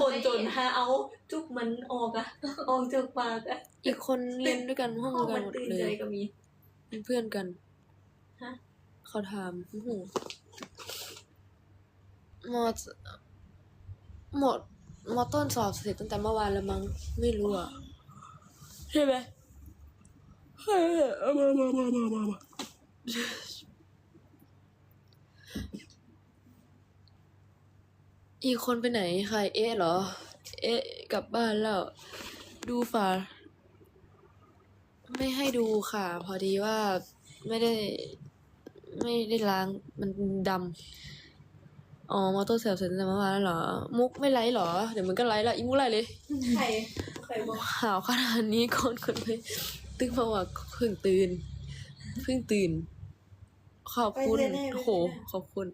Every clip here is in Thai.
คนจนหาเอาจุกมันออกอะออกจากปากอะอีกคนเรียนด้วยกันห้องห้อเดีงยวกัมันนหมดตื่นเลใจยก็มีเป็นเพื่อนกันฮะเขาถามโอ้โหมอหมดมอต้นสอบเสร็จตั้งแต่เมื่อวานแล้วมั้งไม่รู้อะใช่ไหมใช่เอามามามามามามา อีกคนไปไหนใครเอ๊ะเหรอ เอ๊ะกลับบ้านแล้ว ดูฝาไม่ให้ดูค่ะ พอดีว่าไม่ได้ ไม่ได้ล้างมันดำอ๋อมอเตอร์เซลเสร็จแต่เมื่อวานแล้วเหรอ มุกไม่ไลฟ์เหรอ เดี๋ยวมันก็ไลฟ์ละอีมุกไลฟ์เลยใครใครบอกหาวขนาดนี้ก่อนคนไปตึงเพราะว่าเพิ่งตื่นเพิ่งตื่น ขอบคุณโอ้โหขอบคุณ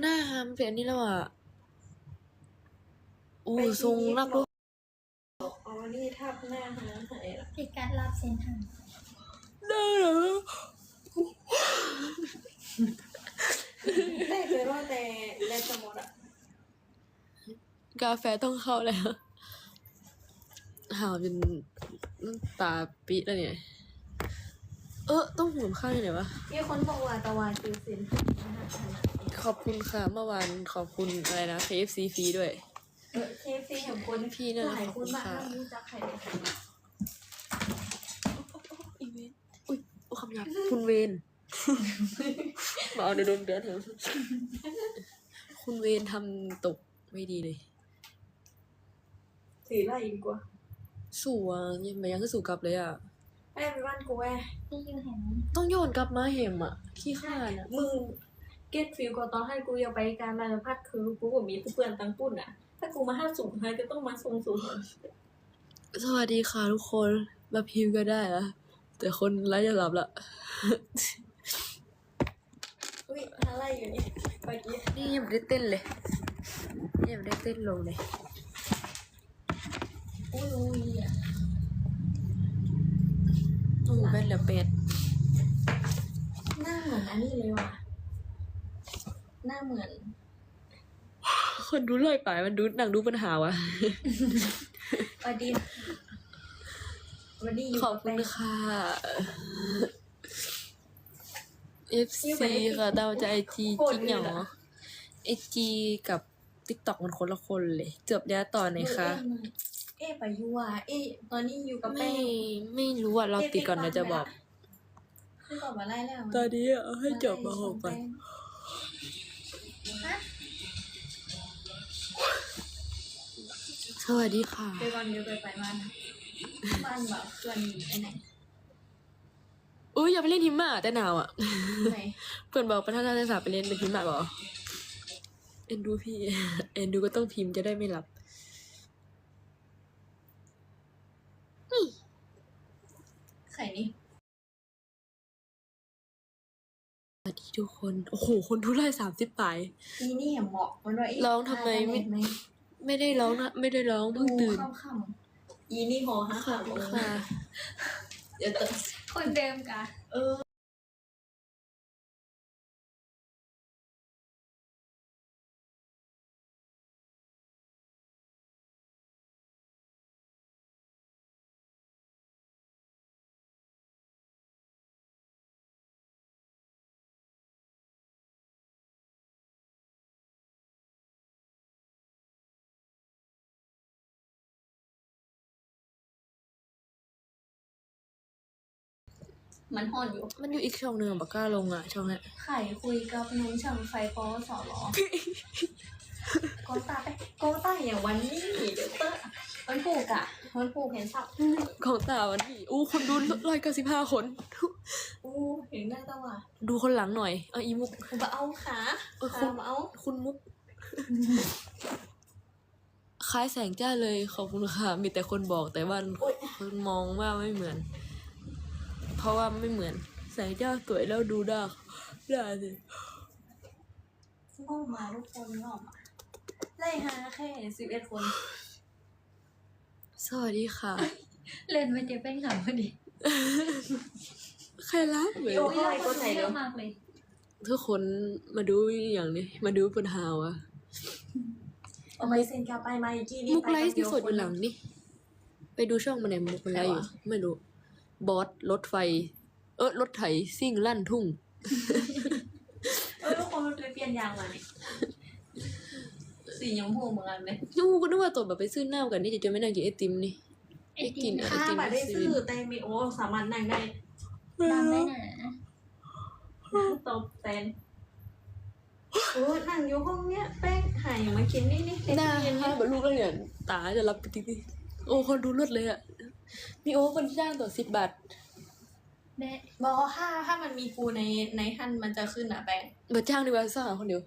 หน้าฮามเป็นอันนี้แล้วอะ อู้ทรงนักรู้อ๋อนี่ทับหน้าหาหายละติดการรับเซ็นทรัลได้เหรอได้เคยว่าแต่แลสมอดอะกาแฟต้องเข้าแล้วหาวจนน้ำตาปิดแล้วเนี่ย เออต้องหุ่นข้างไหนวะ มีคนบอกว่าตะวันคือสินขอบคุณค่ะ เมื่อวานขอบคุณอะไรนะ KFC ฟรีด้วย เออเคฟซีของคนพี่น่าหลายคนมาขอบคุณค่ะห้ามรู้จักใครเลยอีเวนต์อุ้ยโอ้คำหยาบคุณเวนมาเอาเดี๋ยวโดนเดือดเถอะคุณเวนทำตกไม่ดีเลยถือไล่ดีกว่าสู่อะยังไม่ยังคือสู่กลับเลยอะแม่ไปบ้านกูแม่ที่อยู่เห็นต้องโยนกลับมาเหมอะขี้ข้านอะมึงเก็ตฟิลก่อนตอนให้กูอยากไปการมาพัดคือกูก็มีผู้เพื่อนตังปุ่นอะ ถ้ากูมาห้าสูงให้ก็ต้องมาทรงสูงสวัสดีค่ะทุกคน มาพิมพ์ก็ได้นะแต่คนไร้จะหลับละอุ้ยอะไรอยู่นี่เมื่อกี้นี่ยังไม่ได้เต้นเลยนี่ยังไม่ได้เต้นลงเลยอุ้ยอุ้ยอะโอ้โหเป็นเหลือเป็ดหน้าเหมือนอันนี้เลยว่ะหน้าเหมือน คนดูเลยไปมันดูหนังดูปัญหาวะสวัสดีวันนี้อยู่ขอบคุณแป้งค่ะ FC ค่ะตามใจไอจีจริงเหรอไอจีกับ TikTok มันคนละคนเลยจบแล้วต่อไหนคะ เอ๊ะไปอยู่อะเอ๊ะตอนนี้อยู่กับไม่แป้งไม่รู้อะ เราติดก่อนนะจะบอกไม่บอกมาไล่แล้วตอนนี้เอาให้จบมาหกก่อน สวัสดีค่ะ ไปวันเดียวไปไปบ้านบ้านแบบเพื่อนไอ้ไหนอุ้ยอย่าไปเล่นหิมะแต่หนาวอะไหนเพื่อนบอกประธานนักศึกษาไปเล่นเป็นหิมะบอกเอ็นดูพี่เอ็นดูก็ต้องพิมพ์จะได้ไม่หลับไข่นี่สวัสดีทุกคน โอ้โห คนทุไล่สามสิบปลายอีนี่เห็นเหมาะมันว่าร้องทำไมไม่ ไม่ได้ร้องนะไม่ได้ร้องเพิ่งตื่นค่ำค่ำอีนี่หอฮะค่ะค่ะค่ะ เดี๋ยวจะคนเดิมกะ เออ มันห่อนอยู่ มันอยู่อีกช่องหนึ่งอะปากกล้าลงอะช่องเนี้ยไข่คุยกับนุ้งช่างไฟปอสอหรอโกตาไปโกตาอย่างวันนี้เดี๋ยวเตอร์วันผูกอะวันผูกเห็นสับของตาวันที่อู้คนดูร้อยเก้าสิบห้าคนอู้เห็นหน้าตาว่ะดูคนหลังหน่อยเอาอีมุกกูมาเอาขาเออคุขาณมาเอาคุณมุกคล้ายแสงจ้าเลยขอบคุณค่ะ มีแต่คนบอกแต่ว่าคนมองว่าไม่เหมือน เพราะว่าไม่เหมือนแสงจ้าสวยแล้วดูได้ได้สิงอกมาทุกคนงอกมาไล่หาแค่สิบเอ็ดคน สวัสดีค่ะ เล่นมาเจอแป้งขาวพอดีใครรักเลยโอ้ยไล่ก็ใส่เยเร็วอะมากเลยทุกคนมาดูอย่างนี้ มาดูปัญหาวะเอาไปเซ็นกาไปมาอีกกี่นี่มุกไลฟ์ปที่บสดอยู่หลังนี่ ไปดูช่องมันไหนมุกมันไลฟ์อยู่ ไม่รู้ บอสรถไฟ เออรถไถซิ่งลั่นทุ่ง เออทุกคนมันไปเปลี่ยนยางมาเนี่ยสีชมพูเหมือนกันเลยนูก็นึกว่าตัวแบบไปซื้อหน้ากันนี่จะจะไม่นั่งกินไอติมนี่ ไอติมไอค่าติมบัตรได้ซื้อแต่มีโอสามารถนั่งได้ดำได้หนาตบแตนโอ้นั่งอยู่ห้องเนี้ยแป้งหายมากินนี่นี่หน้าเย็นห้าแบบลูกแล้วเนี่ยตาจะรับไปทีนี่โอ้คนดูเลือดเลยอะ มีโอ้คนจ้างตัวสิบบาทแม่บอกถ้าถ้ามันมีกูในในฮันมันจะขึ้นอะแป้งมาจ้างดีกว่าสาวคนเดียว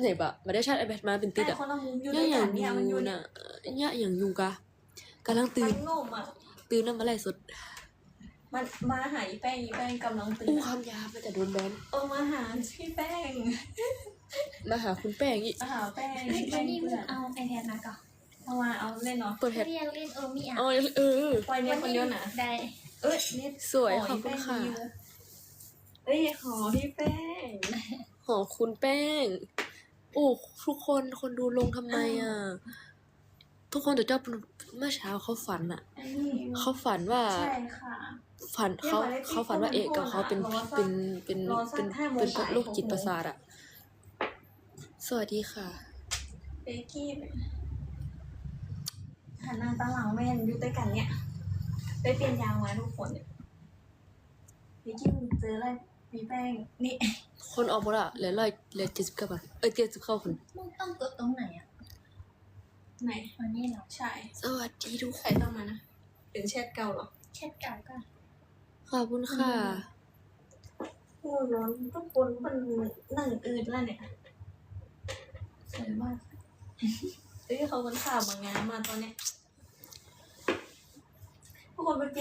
ไหนบะมาได้ชาติไอแบทมาเป็นติดแต่อะคนละมุมอยู่เนี่ด้วยยอกัย่านงเนี่ยมันอยูยู่เนี่ยน่ะเนี่ยอย่างยูกะกำลังตื่มันนงมอะตื่นน้ำอะไรสด มันมาหาอีแป้งอีแป้งกำลังตื่นอู้คำยามันจะโดนแบนเออมาหาพี่แป้งมาหาคุณแป้งอีกมาหาแป้งเฮ้ยแป้วันงนี้มึเพื่งอนเอาไอแพดมาก่อน เอามาเอาเล่นเนาะเปิดแพทเรียนเล่นเออมีอะอ๋อเออปล่อยเนี่ยคนเดียวนะได้ เอ้ยนี่สวยขอบคุณค่ะเอ้ยขอพี่แป้งหอคุณแป้งโอ้ทุกคนคนดูลงทำไมอะ ทุกคนจะชอบเมื่อเช้าเขาฝันอะอันนี้เขาฝันว่าใช่ค่ะฝันเขาเรียกว่าอะไรเขาฝันว่าเอกกับเขาเป็นรอสักเป็นเป็นรอสักเป็นห้าโมงเป็นบ่ายโรคจิตหกโมงประสาทอะ สวัสดีค่ะเบกกี้ หันหน้าตาหลังแม่นอยู่ด้วยกันเนี่ย ไปเปลี่ยนยางมาทุกคนเนี่ยเบกกี้มึงเจออะไรมีแป้งนี่ คนออกหมดอะเหลือร้อยเหลือเจ็ดสิบเก้าบาทเออเจ็ดสิบเก้าคน มึงต้องกดตรงไหนอะไหนวันนี้เหรอใช่สวัสดีทุกคใครนต้องมานะเป็นแชทเก่าเหรอแชทเก่าก็ขอบคุณค่ะโอ้ร้อนทุกคนมันนั่งอืดแล้วเนี่ยสวยมาก เอ้ยเขาคนข่าวบางานมาตอนเนี้ยทุกคนไปเปลี่ยน